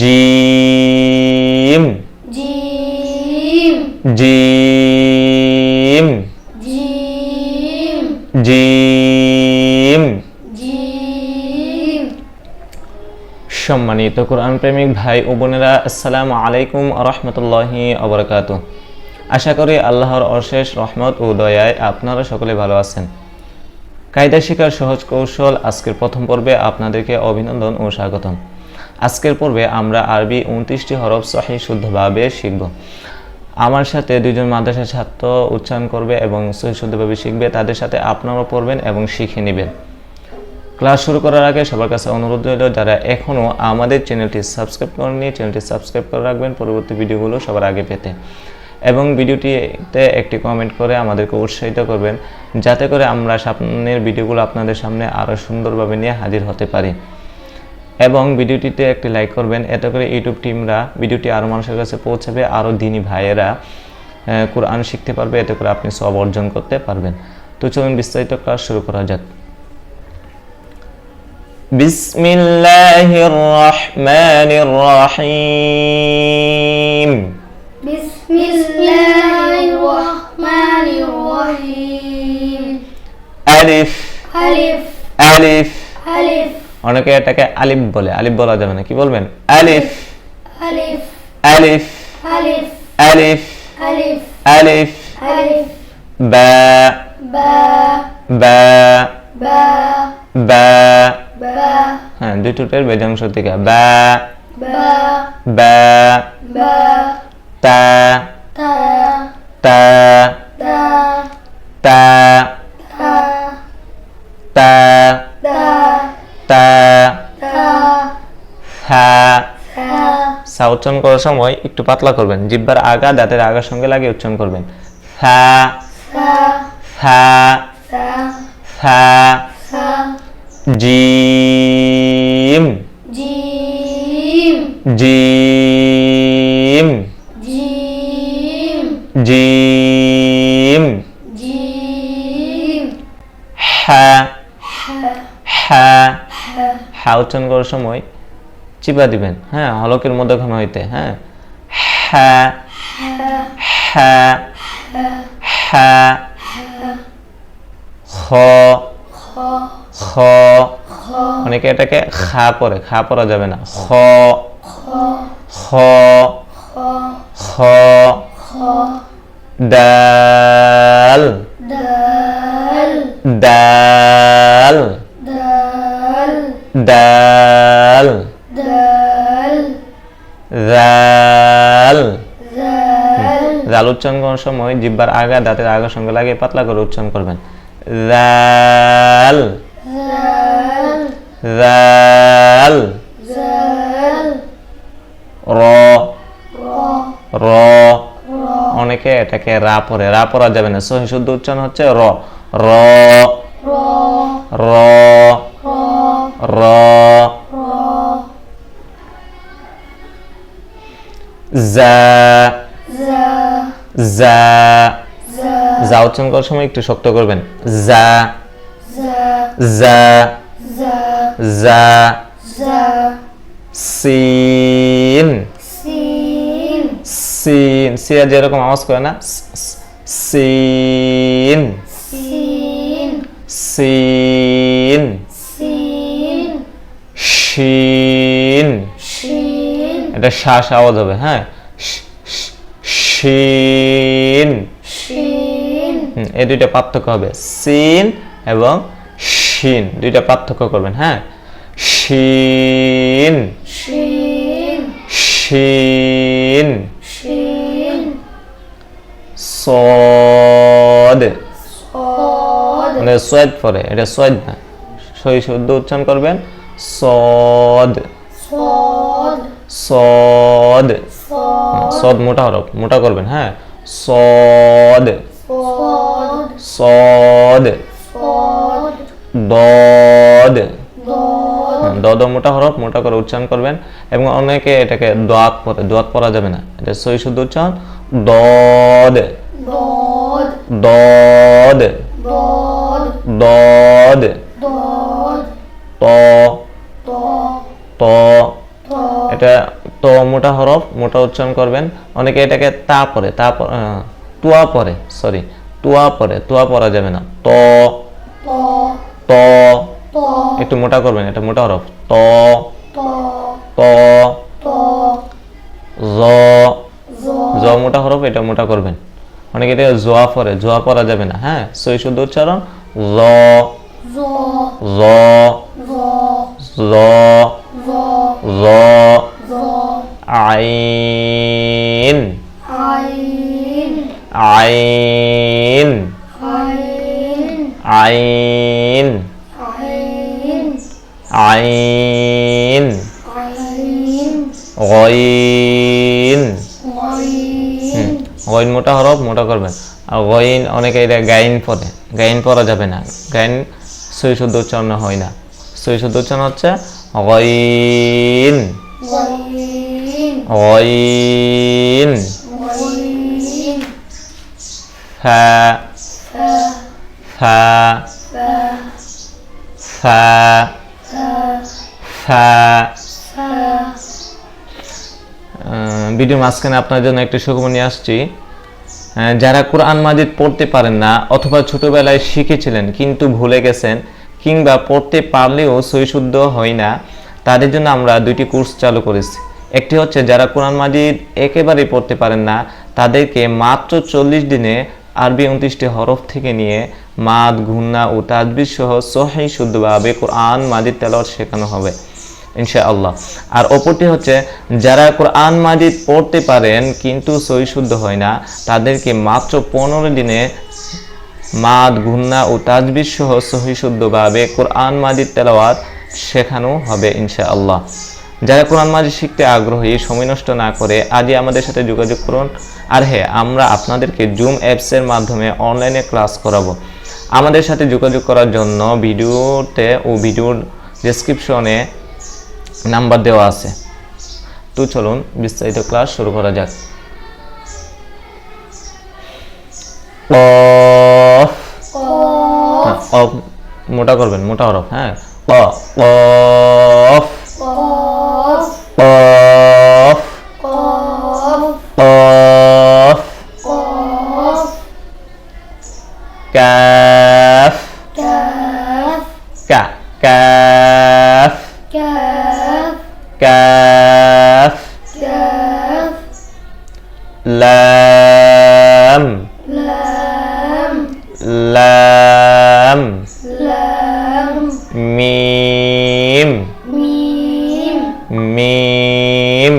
Gym. জিম। জিম। জিম। জিম। জিম। সম্মানিত কোরআন প্রেমিক ভাই ও বোনেরা আসসালামু আলাইকুম রহমতুল্লাহি অবরকাত আশা করি আল্লাহর অশেষ রহমত ও দয়ায় আপনারা সকলে ভালো আছেন। কায়দা শিকার সহজ কৌশল আজকের প্রথম পর্বে আপনাদেরকে অভিনন্দন ও স্বাগতম। আজকের পর্বে আমরা আরবি উনত্রিশটি হরফ সহি শুদ্ধভাবে শিখব। আমার সাথে দুজন মাদ্রাসা ছাত্র উচ্চারণ করবে এবং সহি শুদ্ধভাবে শিখবে। তাদের সাথে আপনারাও পড়বেন এবং শিখে নেবেন। ক্লাস শুরু করার আগে সবার কাছে অনুরোধ রইল, যারা এখনও আমাদের চ্যানেলটি সাবস্ক্রাইব করেননি, চ্যানেলটি সাবস্ক্রাইব করে রাখবেন। পরবর্তী ভিডিওগুলো সবার আগে পেতে। এবং ভিডিওটিতে একটি কমেন্ট করে আমাদেরকে উৎসাহিত করবেন, যাতে করে আমরা সামনের ভিডিওগুলো আপনাদের সামনে আরও সুন্দরভাবে নিয়ে হাজির হতে পারি। এবং ভিডিওটিতে একটি লাইক করবেন। এতে করে ইউটিউব টিমরা ভিডিওটি আরও মানুষের কাছে পৌঁছাবে আরও দিনী ভাইয়েরা কোরআন শিখতে পারবে। এতে করে আপনি সব অর্জন করতে পারবেন। তো চলুন বিস্তারিত ক্লাস শুরু করা যাক। বিসমিল্লাহির রহমানির রহিম। আলিফ। অনেকে এটাকে আলিফ বলে আলিফ বলা যাবে না কি বলবেন? আলিফ। আলিফ। আলিফ। আলিফ। আলিফ। আলিফ। আলিফ। আলিফ। বা। বা। বা। বা। বা। হ্যাঁ দুই ঠোঁটের বেজাংশ থেকে। বা। বা। বা। বা। তা। তা। তা। সা উচ্চারণ করার সময় একটু পাতলা করবেন। জিব্বার আগা দাঁতের আগার সঙ্গে লাগিয়ে উচ্চারণ করবেন। ফা ফা ফা, জিম জিম জিম জিম জিম হা হা হা, উচ্চারণ করার সময় চিপা দিবেন হ্যাঁ হলকের মধ্যে হইতে হ্যাঁ হ্যাঁ হ্যাঁ হ্যাঁ খ অনেকে এটাকে খা পরে খা পরা যাবে না খ খ খ ড কোনো সময় জিব্বার আগা দাঁতের আগার সঙ্গে লাগিয়ে পাতলা করে উচ্চারণ করবেন। র। র। অনেকে এটাকে রা পরে। রা পরা যাবে না। সহি শুদ্ধ উচ্চারণ হচ্ছে র। র। র। র। র জা। জা। উচ্চারণ করার সময় একটু শক্ত করবেন। জা। জা। জা। সিন। সিন। সিয়া যেরকম আওয়াজ করে না সিন। সিন। শিন। এটা শ্বাস আওয়াজ হবে হ্যাঁ? শিন। এই দুইটা পার্থক্য হবে। সিন এবং শিন। দুইটা পার্থক্য করবেন হ্যাঁ? শিন। শিন। সদ। মানে সয়েদ পরে এটা সয়েদ না। সই শব্দ উচ্চারণ করবেন। সদ। সদ। সদ। সদ। মোটা হরফ মোটা করবেন হ্যাঁ? সদ। সদ। দদ। দদ। মোটা হরফ মোটা করে উচ্চারণ করবেন এবং অনেকে এটাকে দোয়াত পরে দোয়াত পরা যাবে না এটা সই শুদ্ধ উচ্চারণ। দদ। দদ। দদ। ত। ত। এটা তো মোটা হরফ মোটা উচ্চারণ করবেন। অনেকে এটাকে তা পরে তা তুয়া পরে সরি তুয়া পরে তুয়া পরা যাবে না। ত ত একটু মোটা করবেন এটা মোটা হরফ। ত ত জ মোটা হরফ এটা মোটা করবেন। অনেকে এটা জোয়া পরে জোয়া পরা যাবে না হ্যাঁ? সই শুদ্ধ উচ্চারণ জ জ জ জ আইন। আইন। আইন। আইন। গইন। গইন। মোটা হরফ মোটা করবেন। আর গইন অনেকে এটা গাইন পরে গাইন পরা যাবে না। গাইন সই শুদ্ধ উচ্চারণ হয় না। সই শুদ্ধ উচ্চারণ হচ্ছে গইন। গইন। غين فا فا فا فا ভিডিও মাঝখানে আপনার জন্য একটা সুখবর নিয়ে আসছি। যারা কোরআন মাজিদ পড়তে পারেন না অথবা ছোটবেলায় শিখেছিলেন কিন্তু ভুলে গেছেন কিংবা পড়তে পারলেও সৈশুদ্ধ হয় না তাদের জন্য আমরা দুইটি কোর্স চালু করেছি। একটি হচ্ছে যারা কোরআন মাজিদ একেবারেই পড়তে পারেন না, তাদেরকে মাত্র চল্লিশ দিনে আরবি উনত্রিশটি হরফ থেকে নিয়ে মাদ ঘুন্না ও তাজবির সহ সহি শুদ্ধভাবে কোরআন মাজিদ তেলাওয়াত শেখানো হবে, ইনশাআল্লাহ। আর অপরটি হচ্ছে, যারা কোরআন মাজিদ পড়তে পারেন কিন্তু সই শুদ্ধ হয় না, তাদেরকে মাত্র পনেরো দিনে মাদ গুন্না ও তাজবির সহ সহি শুদ্ধভাবে কোরআন মাজিদ তেলাওয়াত শেখানো হবে, ইনশাআল্লাহ। যারা কোরআন মাজিদ শিখতে আগ্রহী সময় নষ্ট না করে আজই আমাদের সাথে যোগাযোগ করুন। আর হ্যাঁ আমরা আপনাদেরকে জুম অ্যাপসের মাধ্যমে অনলাইনে ক্লাস করাবো। আমাদের সাথে যোগাযোগ করার জন্য ভিডিওতে ও ভিডিওর ডেসক্রিপশনে নাম্বার দেওয়া আছে। তো চলুন বিস্তারিত ক্লাস শুরু করা যাক। হ্যাঁ, মোটা করবেন মোটা হরফ হ্যাঁ। ক ลามลามลมลามมีมมีมมีม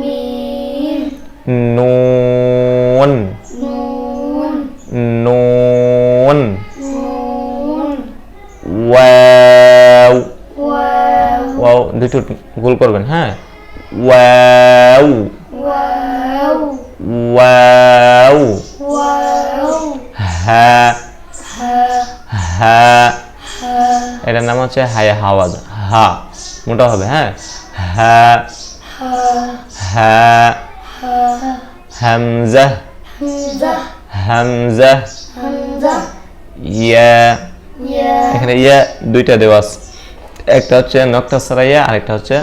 มีมนูนนูนนูนว้าวว้าวดูจุดกลุ่มก่อนฮะว้าว এটার নাম হচ্ছে হায়া হাওয়াজ হা, মোটা হবে হ্যাঁ? এখানে ইয়া দুইটা দেওয়া একটা হচ্ছে নক্তা সারাইয়া আর একটা হচ্ছে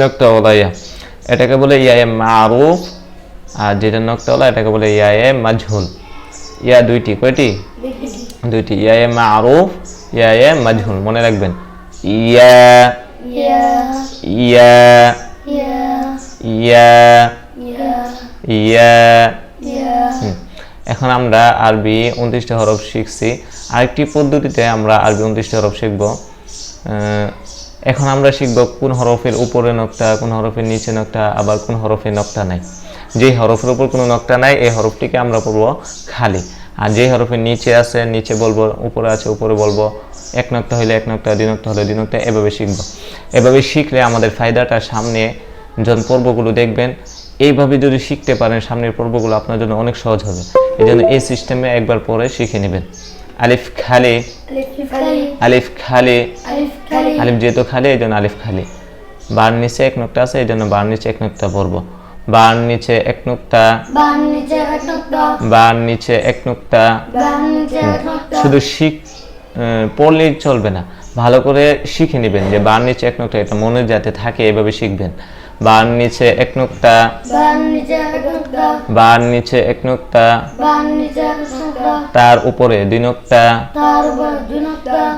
নক্তা ওলাইয়া। এটাকে বলে ইয়া এ মারুফ, আর যেটা নক্তাওয়ালা এটাকে বলে ইয়া এ মাজহুল ইয়া দুইটি, কয়টি? দুইটি। ইয়া এ মারুফ ইয়া ইয়া মাজহুল মনে রাখবেন। ইয়া ইয়া ইয়া ইয়া এখন আমরা আরবি উনত্রিশটা হরফ শিখছি। আরেকটি পদ্ধতিতে আমরা আরবি উনত্রিশটা হরফ শিখব। এখন আমরা শিখব কোন হরফের উপরে নকটা কোন হরফের নিচে নকটা আবার কোন হরফের নকটা নাই। যে হরফের উপর কোনো নকটা নাই এই হরফটিকে আমরা পড়ব খালি। আর যে হরফের নিচে আছে, নিচে বলব, উপরে আছে, উপরে বলব, এক নকটা হলে এক নকটা দুই নকটা হলে দুই নকটা এভাবে শিখব। এভাবে শিখলে আমাদের ফায়দাটা সামনে যখন পর্বগুলো দেখবেন, এইভাবে যদি শিখতে পারেন, সামনের পর্বগুলো আপনার জন্য অনেক সহজ হবে। এই জন্য এই সিস্টেমে একবার পরে শিখে নেবেন। আলিফ খালে। আলিফ খালে। আলিফ যেহেতু খালি এই জন্য আলিফ খালে। বার নিচে এক নোকটা আছে এই জন্য বার নিচে এক নোকটা পড়ব। বার নিচে এক নুক্তা। বান নিচে এক নুক্তা। বার নিচে এক নোকটা বাম নিচে এক নোক্তা। শুধু শিখ পড়লেই চলবে না। ভালো করে শিখে নেবেন যে বান নিচে এক নুক্তা এটা মনে যাতে থাকে এভাবে শিখবেন। বার নিচে এক নুক্তা। বান নিচে এক নুক্তা। বার নিচে এক নুক্তা বান নিচে এক নুক্তা তার উপরে দুই নুক্তা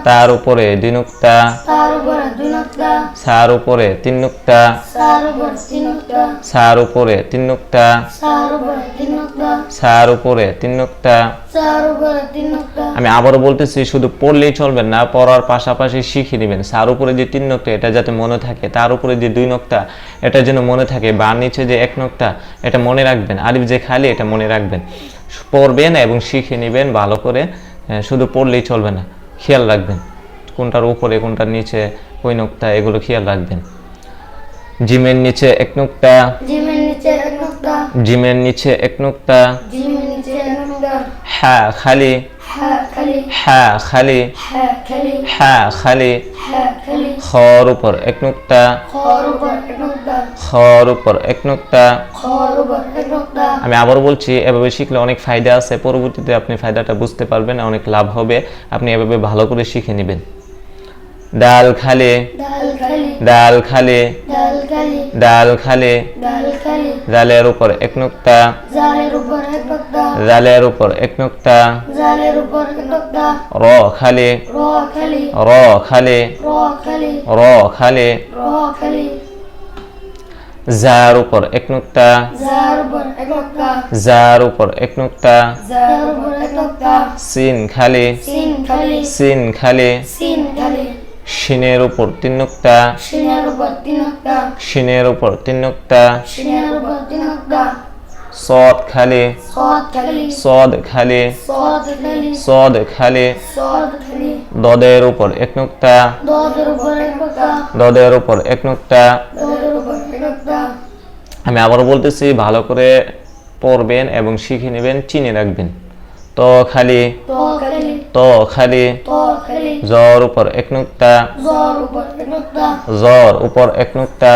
তার উপর দুই নুক্তা সার উপরে তিন নুক্তা তার উপর তিন নুক্তা সার উপরে তিন নুক্তা সার উপরে তিন নুক্তা আমি আবারও বলতেছি শুধু পড়লেই চলবে না পড়ার পাশাপাশি শিখে নেবেন। সার উপরে যে তিন নক্তা এটা যাতে মনে থাকে। তার উপরে যে দুই নক্তা এটা যেন মনে থাকে। বা নিচে যে এক নক্তা এটা মনে রাখবেন আরিফ যে খালি এটা মনে রাখবেন। পড়বেন এবং শিখে নেবেন ভালো করে হ্যাঁ, শুধু পড়লেই চলবে না খেয়াল রাখবেন। কোনটার উপরে কোনটার নিচে ওই নোকটা এগুলো খেয়াল রাখবেন। জিমের নিচে এক নোকটা জিমের নিচে এক নুক্তা। হ্যাঁ খালি। হ্যাঁ খালি। হ্যাঁ খালি। খর উপর এক নুক্তা। খর উপর এক নুক্তা। আমি আবার বলছি এভাবে শিখলে অনেক ফায়দা আছে। পরবর্তীতে আপনি ফায়দাটা বুঝতে পারবেন অনেক লাভ হবে। আপনি এভাবে ভালো করে শিখে নেবেন। ডাল খালে। ডাল খালে। ডাল খালে। ডাল খালি। জালের উপর এক নুক্তা। জালের উপর এক নুক্তা। র খালে। র খালি। র খালে। খালি। খালে। খালি। জার উপর এক নুক্তা। জার উপর এক নুক্তা। জার উপর এক নুক্তা। জার উপর এক নুক্তা। সিন খালি। সিন খালি। সিন খালি। শিনের উপর তিন নুক্তা সিনের উপর তিন নুক্তা শিনের উপর তিন নুক্তা সিনের উপর তিন নুক্তা সদ খালি। সদ খালি। সদ খালি। সদ খালি। সদ খালি। সদ খালি। দদের উপর এক নুক্তা। দদের উপর এক নুক্তা। দদের উপর এক নুক্তা। দদের উপর এক নুক্তা। আমি আবার বলতেছি ভালো করে পড়বেন এবং শিখে নেবেন চিনে রাখবেন। তো খালি ত খালি জর উপর এক নুক্তা। জ্বর উপর এক নুক্তা। জর উপর এক নুক্তা।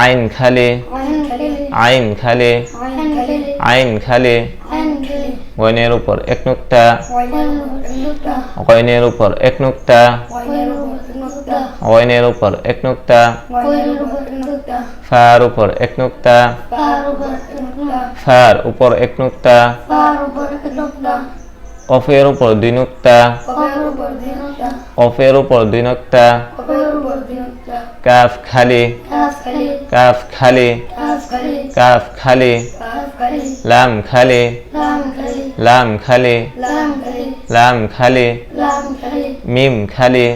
আইন খালি। আইন খালি। আইন খালি। গয়নের উপর? এক নুক্তা। গয়নের উপর? এক নুক্তা। গয়নের উপর? এক এক ফার উপর? এক নুক্তা। ফার উপর এক উপর কফের উপর দুই নুক্তা। কফের উপর দুই খালি কাফ খালি। কাফ খালি। কাফ খালি। লাম খালি। লাম খালে লাম খালি মিম খালি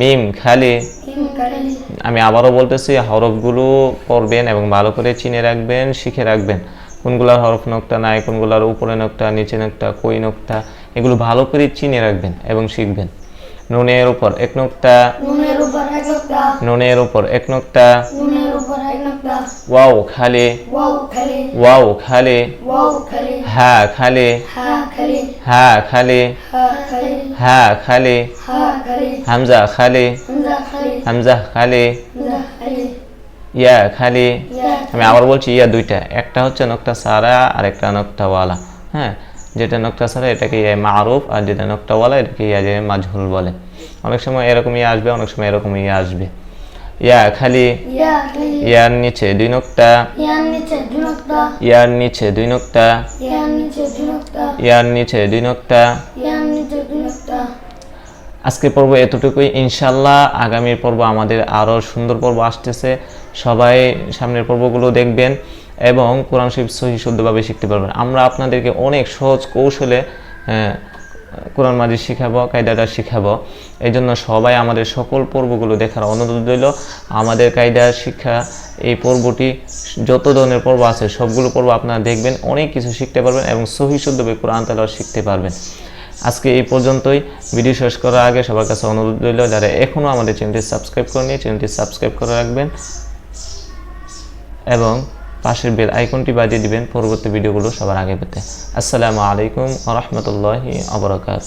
মিম খালি আমি আবারও বলতেছি হরফগুলো পড়বেন এবং ভালো করে চিনে রাখবেন শিখে রাখবেন। কোনগুলার হরফ নকটা নাই কোনগুলার উপরে নকটা নিচে নকটা কই নকটা এগুলো ভালো করে চিনে রাখবেন এবং শিখবেন। নুনের উপর এক নক্তা। নুনের উপর এক নুক্তা। নুনের উপর এক নক্তা। নুনের উপর এক নুক্তা। ওয়াও খালি। ওয়াও খালি। ওয়াও খালি। ওয়াও খালি। হা খালি। হা খালি। হা খালি। হামজা খালি। হামজা খালি। ইয়া খালি। আমি আবার বলছি ইয়া দুইটা। একটা হচ্ছে নকটা সারা আর একটা নক্তাওয়ালা। হ্যাঁ? যেটা নকটা ছাড়া এটাকে ইয়া মারুফ আর যেটা নক্তাওয়ালা এটাকে ইয়া যে মাজহুল বলে। অনেক সময় এরকম ইয়া আসবে অনেক সময় এরকম ইয়া আসবে ইয়া খালি ইয়ার নিচে দুই নক্তা ইয়ার নিচে দুই নুক্তা ইয়ার নিচে দুই নুক্তা আজকে পর্ব এতটুকুই। ইনশাল্লাহ আগামীর পর্ব আমাদের আরও সুন্দর পর্ব আসতেছে। সবাই সামনের পর্বগুলো দেখবেন। এবং কোরআন শরীফ সহি শুদ্ধভাবে শিখতে পারবেন। আমরা আপনাদেরকে অনেক সহজ কৌশলে কোরআন মাজিদ শিখাবো, কায়দাটা শিখাবো। এই জন্য সবাই আমাদের সকল পর্বগুলো দেখার অনুরোধ রইল। আমাদের কায়দা, শিক্ষা, এই পর্বটি যত ধরনের পর্ব আছে, সবগুলো পর্ব আপনারা দেখবেন, অনেক কিছু শিখতে পারবেন এবং সহি শুদ্ধভাবে কোরআন তালা শিখতে পারবেন। আজকে এই পর্যন্তই। ভিডিও শেষ করার আগে সবার কাছে অনুরোধ রইল, যারা এখনও আমাদের চ্যানেলটি সাবস্ক্রাইব করেনি চ্যানেলটি সাবস্ক্রাইব করে রাখবেন এবং পাশের বেল আইকনটি বাজিয়ে দিবেন পরবর্তী ভিডিওগুলো সবার আগে পেতে। আসসালামু আলাইকুম আ রহমতুল্লাহি আবরকাত